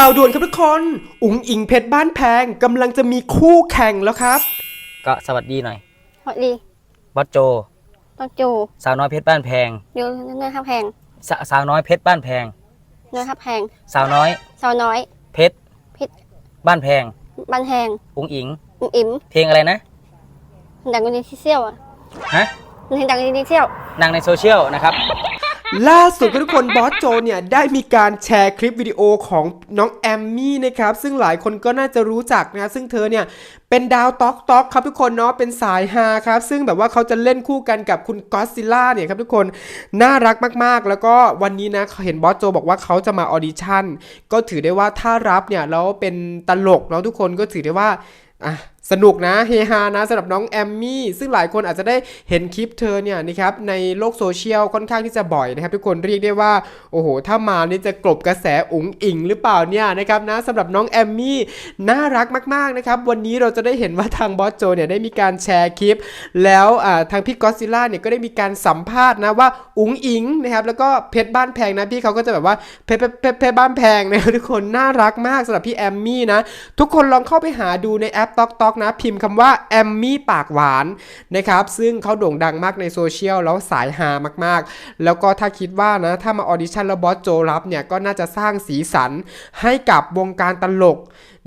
ข่าวด่วนครับทุกคน อุ๋งอิงเพชรบ้านแพงกำลังจะมีคู่แข่งแล้วครับ ก็สวัสดีหน่อยสวัสดีบอสโจ ต้องจูสาวน้อยเพชรบ้านแพงเดี๋ยวเนื้อข้าวแพงสสาวน้อยเพชรบ้านแพงเนื้อข้าวแพงสาวน้อยสาวน้อย เพชรเพชร บ้านแพง บันแพงอุ๋งอิงอิ่มอิ่มเพลงอะไรนะ ดังในที่เซี่ยวอะฮะเพลงดังในที่เซี่ยวดังในโซเชียลนะครับ ล่าสุดครับทุกคนบอสโจเนี่ยได้มีการแชร์คลิปวิดีโอของน้องแอมมี่นะครับซึ่งหลายคนก็น่าจะรู้จักนะซึ่งเธอเนี่ยเป็นดาวต็อกต็อกครับทุกคนเนาะเป็นสายฮาครับซึ่งแบบว่าเขาจะเล่นคู่กันกับคุณก็อดซิล่าเนี่ยครับทุกคนน่ารักมากๆ แล้วก็วันนี้นะเห็นบอสโจบอกว่าเขาจะมาออดิชั่นก็ถือได้ว่าถ้ารับเนี่ยแล้วเป็นตลกแล้วทุกคนก็ถือได้ว่า อะสนุกนะเฮฮานะสำหรับน้องแอมมี่ซึ่งหลายคนอาจจะได้เห็นคลิปเธอเนี่ยนะครับในโลกโซเชียลค่อนข้างที่จะบ่อยนะครับทุกคนเรียกได้ว่าโอ้โหถ้ามานี่จะกลบกระแสอุ๋งอิงหรือเปล่าเนี่ยนะครับนะสำหรับน้องแอมมี่น่ารักมากๆนะครับวันนี้เราจะได้เห็นว่าทางบอสโจเนี่ยได้มีการแชร์คลิป แล้วทางพี่ก็อซิล่าเนี่ยก็ได้มีการสัมภาษณ์นะว่าอุ๋งอิงนะครับแล้วก็เพชรบ้านแพงนะพี่เขาก็จะแบบว่าเพชรเพชรเพชรบ้านแพงนะทุกคนน่ารักมากสำหรับพี่แอมมี่นะทุกคนลองเข้าไปหาดูในแอป t อกต๊อกนะ พิมพ์คำว่าแอมมี่ปากหวานนะครับ ซึ่งเขาโด่งดังมากในโซเชียลแล้วสายฮามากๆ แล้วก็ถ้าคิดว่านะ ถ้ามาออดิชั่นแล้วบอสโจรับเนี่ย ก็น่าจะสร้างสีสันให้กับวงการตลก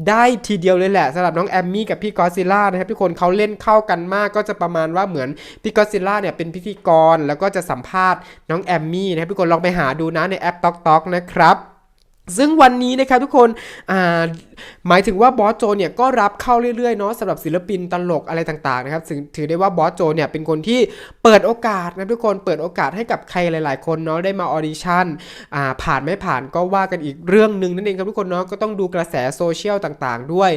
ได้ทีเดียวเลยแหละสำหรับน้องแอมมี่กับพี่กอซิล่านะครับทุกคนเขาเล่นเข้ากันมากก็จะประมาณว่าเหมือนพี่กอซิล่าเนี่ยเป็นพิธีกรแล้วก็จะสัมภาษณ์น้องแอมมี่นะครับทุกคนลองไปหาดูนะในแอป t อกต๊อกนะครับ ซึ่งวันนี้นะครับทุกคนหมายถึงว่าบอสโจเนี่ยก็รับเข้าเรื่อยๆเนาะสำหรับศิลปินตลกอะไรต่างๆนะครับถือถือได้ว่าบอสโจเนี่ยเป็นคนที่เปิดโอกาสนะทุกคนเปิดโอกาสให้กับใครหลาย ๆ คนเนาะได้มาออดิชั่นอ่าผ่านไม่ผ่านก็ว่ากันอีกเรื่องหนึ่งนั่นเองครับทุกคนเนาะก็ต้องดูกระแสโซเชียลต่างๆด้วย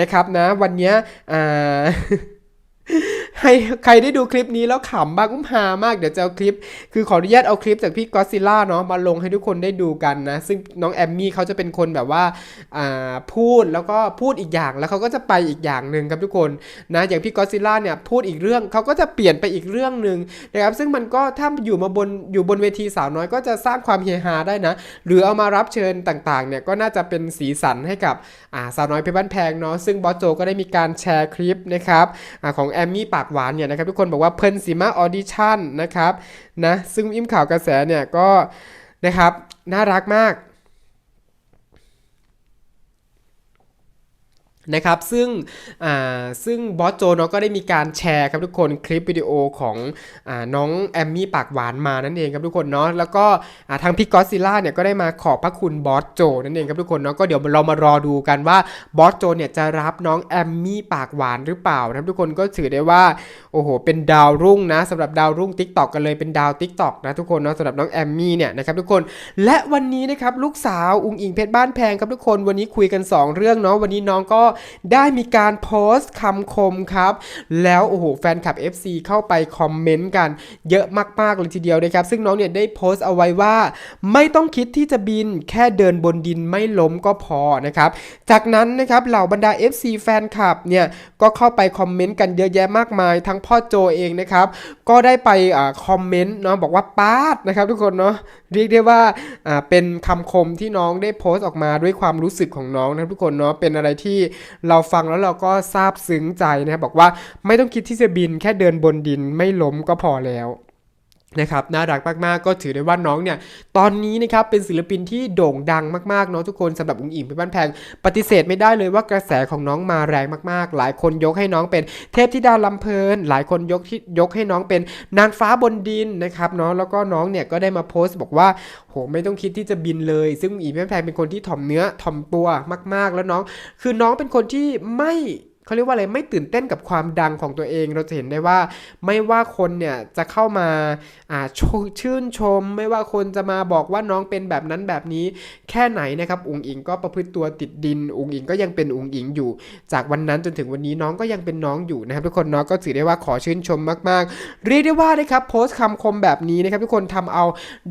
นะครับนะวันนี้อ่า ให้ใครได้ดูคลิปนี้แล้วขำบ้างอุ้มหามากเดี๋ยวจะเอาคลิป คือขออนุญาตเอาคลิปจากพี่ก็ซิล่าเนาะมาลงให้ทุกคนได้ดูกันนะ ซึ่งน้องแอมมี่เขาจะเป็นคนแบบว่าอ่าพูดแล้วก็พูดอีกอย่างแล้วเขาก็จะไปอีกอย่างหนึ่งครับทุกคนนะอย่างพี่ก็ซิล่าเนี่ยพูดอีกเรื่องเขาก็จะเปลี่ยนไปอีกเรื่องหนึ่งนะครับซึ่งมันก็ถ้าอยู่มาบนอยู่บนเวทีสาวน้อยก็จะสร้างความเฮฮาได้นะ หรือเอามารับเชิญต่างๆเนี่ยก็น่าจะเป็นสีสันให้กับอ่าสาวน้อยเพชรบ้านแพงเนาะซึ่งบอสโจก็ได้มีการแชร์คลิปนะครับอของแอมมี่ปากหวานเนี่ยนะครับทุกคนบอกว่าเพิ่นสีมาออดิชั่นนะครับนะซึ่งอิมข่าวกระแสเนี่ยก็นะครับน่ารักมาก นะครับซึ่งอ่าซึ่งบอสโจเนาะก็ได้มีการแชร์ครับทุกคนคลิปวิดีโอของอ่าน้องแอมมี่ปากหวานมานั่นเองครับทุกคนเนาะแล้วก็ทางพี่ก็อดซิลล่าเนี่ยก็ได้มาขอบพระคุณบอสโจนั่นเองครับทุกคนเนาะก็เดี๋ยวเรามารอดูกันว่าบอสโจเนี่ยจะรับน้องแอมมี่ปากหวานหรือเปล่านะครับทุกคนก็ถือได้ว่าโอ้โหเป็นดาวรุ่งนะสำหรับดาวรุ่ง t ิ k t o k กันเลยเป็นดาว t ิ k t o k นะทุกคนเนาะสำหรับน้องแอมมี่เนี่ยนะครับทุกคนและวันนี้นะครับลูกสาวอุงอิงเพชรบ้านแพงครับทุกคนวันนี้คุยกันสองเรื่องเนาะวันนี้น้องก็ได้มีการโพสต์คำคมครับ แล้วโอ้โหแฟนคลับ FC เข้าไปคอมเมนต์กันเยอะมากๆเลยทีเดียวนะครับ ซึ่งน้องเนี่ยได้โพสต์เอาไว้ว่า ไม่ต้องคิดที่จะบินแค่เดินบนดินไม่ล้มก็พอนะครับ จากนั้นนะครับเหล่าบรรดา FC แฟนคลับเนี่ยก็เข้าไปคอมเมนต์กันเยอะแยะมากมาย ทั้งพ่อโจเองนะครับ ก็ได้ไปอ่าคอมเมนต์เนาะบอกว่าป้าดนะครับทุกคนเนาะเรียกได้ว่าอ่าเป็นคำคมที่น้องได้โพสต์ออกมาด้วยความรู้สึกของน้องนะทุกคนเนาะเป็นอะไรที่เราฟังแล้วเราก็ซาบซึ้งใจนะครับบอกว่าไม่ต้องคิดที่จะบินแค่เดินบนดินไม่ล้มก็พอแล้ว นะครับน่ารักมากๆก็ถือได้ว่าน้องเนี่ยตอนนี้นะครับเป็นศิลปินที่โด่งดังมากๆเนาะทุกคนสำหรับอุ้งอิงเป็นบ้านแพง ปฏิเสธไม่ได้เลยว่ากระแสของน้องมาแรงมากๆ หลายคนยกให้น้องเป็นเทพธิดาลำเพลิน หลายคนยกที่ยกให้น้องเป็นนางฟ้าบนดินนะครับเนาะแล้วก็น้องเนี่ยก็ได้มาโพสต์บอกว่าโหไม่ต้องคิดที่จะบินเลย ซึ่งอีแม่แพงเป็นคนที่ถ่อมเนื้อถ่อมตัวมาก ๆ แล้วน้องคือน้องเป็นคนที่ไม่ เขาเรียกว่าอะไรไม่ตื่นเต้นกับความดังของตัวเอง เราจะเห็นได้ว่าไม่ว่าคนเนี่ยจะเข้ามาอ่าชชื่นชม ไม่ว่าคนจะมาบอกว่าน้องเป็นแบบนั้นแบบนี้แค่ไหนนะครับอุ๋งอิงก็ประพฤติตัวติดดินอุ๋งอิงก็ยังเป็นอุ๋งอิงอยู่ จากวันนั้นจนถึงวันนี้น้องก็ยังเป็นน้องอยู่นะครับทุกคนเนาะก็ถือได้ว่าขอชื่นชมมากๆ เรียกได้ว่านะครับโพสต์คำคมแบบนี้นะครับทุกคนทำเอา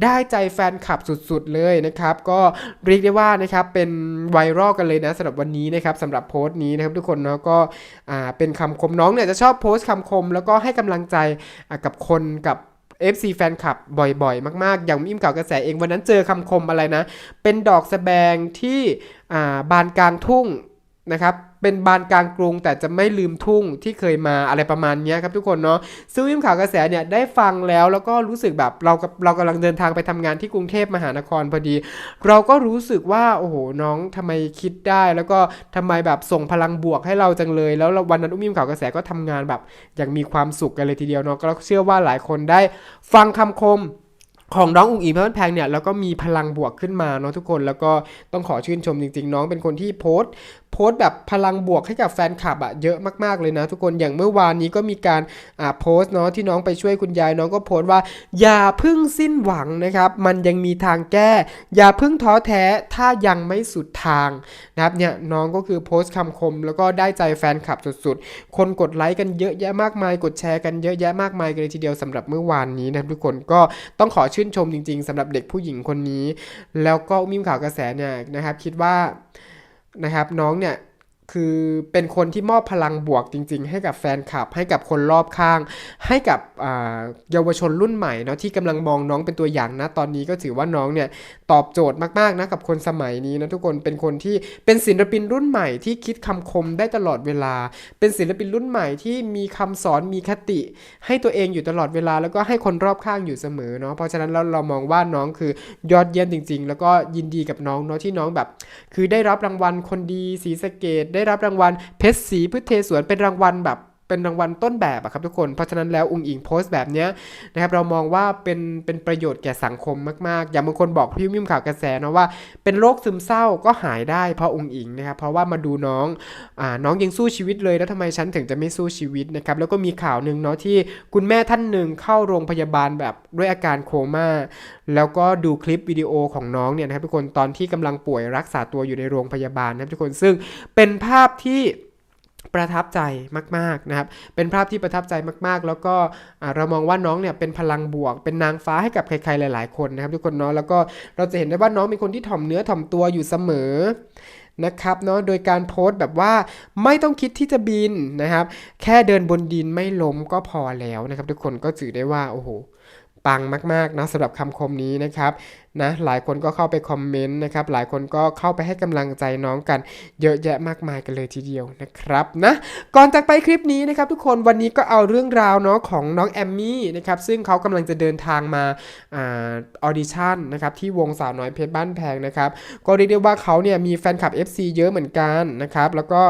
ได้ใจแฟนคลับสุดๆเลยนะครับ ก็เรียกได้ว่านะครับเป็นไวรัลกันเลยนะสำหรับวันนี้นะครับสำหรับโพสต์นี้นะครับทุกคนเนาะก็เป็นคำคมน้องเนี่ยจะชอบโพสต์คำคม แล้วก็ให้กำลังใจกับคนกับ FC แฟนคลับบ่อยๆ มาก ๆ อย่างมิมเก่ากระแสเองวันนั้นเจอคำคมอะไรนะ เป็นดอกสแสบงที่บานกลางทุ่งนะครับ เป็นบานกลางกรุง แต่จะไม่ลืมทุ่งที่เคยมาอะไรประมาณนี้ครับทุกคนเนาะซึ่งอิมข่าวกระแสเนี่ยได้ฟังแล้วแล้วก็รู้สึกแบบเราเรากำลังเดินทางไปทำงานที่กรุงเทพมหานครพอดี เราก็รู้สึกว่าโอ้โหน้องทำไมคิดได้ แล้วก็ทำไมแบบส่งพลังบวกให้เราจังเลย แล้ววันนั้นอุ้มอิมข่าวกระแสก็ทำงานแบบอย่างมีความสุขกันเลยทีเดียวเนาะก็เชื่อว่าหลายคนได้ฟังคำคม ของน้องอุ๋งอิงเพชรบ้านแพงเนี่ยแล้วก็มีพลังบวกขึ้นมาเนาะทุกคนแล้วก็ต้องขอชื่นชมจริง ๆ น้องเป็นคนที่โพสต์โพสต์แบบพลังบวกให้กับแฟนคลับอะเยอะมากๆเลยนะทุกคนอย่างเมื่อวานนี้ก็มีการอ่าโพสต์เนาะที่น้องไปช่วยคุณยายน้องก็โพสต์ว่า อย่าพึ่งสิ้นหวังนะครับ มันยังมีทางแก้ อย่าพึ่งท้อแท้ถ้ายังไม่สุดทางนะครับเนี่ยน้องก็คือโพสต์คำคม แล้วก็ได้ใจแฟนคลับสุดๆ คนกดไลค์กันเยอะแยะมากมาย กดแชร์กันเยอะแยะมากมายกันเลยทีเดียวสำหรับเมื่อวานนี้นะทุกคนก็ต้องขอชื่นชมจริง ๆสำหรับเด็กผู้หญิงคนนี้ แล้วก็มิมข่าวกระแสเนี่ยนะครับ คิดว่านะครับน้องเนี่ย คือเป็นคนที่มอบพลังบวกจริง ๆ ให้กับแฟนคลับ ให้กับคนรอบข้าง ให้กับเยาวชนรุ่นใหม่เนาะที่กำลังมองน้องเป็นตัวอย่างนะตอนนี้ก็ถือว่าน้องเนี่ยตอบโจทย์มากๆนะกับคนสมัยนี้นะทุกคนเป็นคนที่เป็นศิลปินรุ่นใหม่ที่คิดคำคมได้ตลอดเวลา เป็นศิลปินรุ่นใหม่ที่มีคำสอนมีคติ ให้ตัวเองอยู่ตลอดเวลา แล้วก็ให้คนรอบข้างอยู่เสมอเนาะเพราะฉะนั้นเราเรามองว่าน้องคือยอดเยี่ยมจริง ๆ แล้วก็ยินดีกับน้องเนาะที่น้องแบบ คือได้รับรางวัลคนดีสีสะเกตได้รับรางวัลเพชรสีพืชเทสวนเป็นรางวัลแบบ เป็นรางวัลต้นแบบอะครับทุกคน เพราะฉะนั้นแล้วอุงอิงโพสต์แบบเนี้ยนะครับเรามองว่าเป็นเป็นประโยชน์แก่สังคมมาก ๆ อย่างบางคนบอกพี่มิมข่าวกระแสนะว่าเป็นโรคซึมเศร้าก็หายได้เพราะอุงอิงนะครับเพราะว่ามาดูน้องอ่าน้องยังสู้ชีวิตเลยแล้วทำไมฉันถึงจะไม่สู้ชีวิตนะครับแล้วก็มีข่าวหนึ่งเนาะที่คุณแม่ท่านหนึ่งเข้าโรงพยาบาลแบบด้วยอาการโคม่าแล้วก็ดูคลิปวิดีโอของน้องเนี่ยนะครับทุกคนตอนที่กำลังป่วยรักษาตัวอยู่ในโรงพยาบาลนะครับทุกคนซึ่งเป็นภาพที่ ประทับใจมากๆนะครับเป็นภาพที่ประทับใจมากๆ แล้วก็เรามองว่าน้องเนี่ยเป็นพลังบวก เป็นนางฟ้าให้กับใครๆหลาย ๆ คนนะครับทุกคนเนาะแล้วก็เราจะเห็นได้ว่าน้องเป็นคนที่ถ่อมเนื้อถ่อมตัวอยู่เสมอนะครับเนาะโดยการโพสต์แบบว่าไม่ต้องคิดที่จะบินนะครับ แค่เดินบนดินไม่ล้มก็พอแล้วนะครับ ทุกคนก็ถือได้ว่าโอ้โห ปังมากๆนะสำหรับคำคมนี้นะครับนะหลายคนก็เข้าไปคอมเมนต์นะครับหลายคนก็เข้าไปให้กำลังใจน้องกันเยอะแยะมากมายกันเลยทีเดียวนะครับนะก่อนจากไปคลิปนี้นะครับทุกคนวันนี้ก็เอาเรื่องราวเนาะของน้องแอมมี่นะครับซึ่งเขากำลังจะเดินทางมาออดิชั่นนะครับที่วงสาวน้อยเพชรบ้านแพงนะครับก็เรียกได้ว่าเขาเนี่ยมีแฟนคลับ FC เยอะเหมือนกันนะครับแล้วก็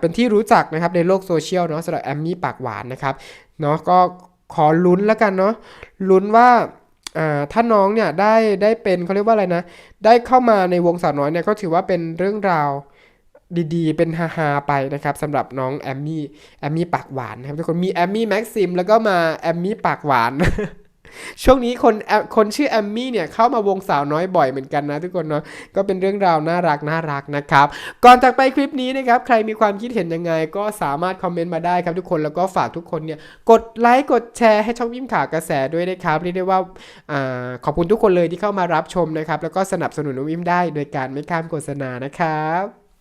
เป็นที่รู้จักนะครับในโลกโซเชียลเนาะสำหรับแอมมี่ปากหวานนะครับเนาะก็ ขอลุ้นแล้วกันเนาะลุ้นว่าถ้าน้องเนี่ยได้ได้เป็นเขาเรียกว่าอะไรนะ ได้เข้ามาในวงสาวน้อยเนี่ยก็ถือว่าเป็นเรื่องราวดีๆ เป็นฮาๆไปนะครับสำหรับน้องแอมมี่แอมมี่ปากหวานนะครับทุกคนมีแอมมี่แม็กซิมแล้วก็มาแอมมี่ปากหวาน ช่วงนี้คนคนชื่อแอมมี่เนี่ยเข้ามาวงสาวน้อยบ่อยเหมือนกันนะทุกคนเนาะก็เป็นเรื่องราวน่ารักน่ารักนะครับ ก่อนจากไปคลิปนี้นะครับใครมีความคิดเห็นยังไง ก็สามารถคอมเมนต์มาได้ครับทุกคนแล้วก็ฝากทุกคนเนี่ยกดไลค์กดแชร์ให้ช่องยิ้มข่าวกระแสด้วยนะครับเรียกได้ว่าอขอบคุณทุกคนเลยที่เข้ามารับชมนะครับแล้วก็สนับสนุนน้องยิ้มได้โดยการไม่ข้ามโฆษณานะครับ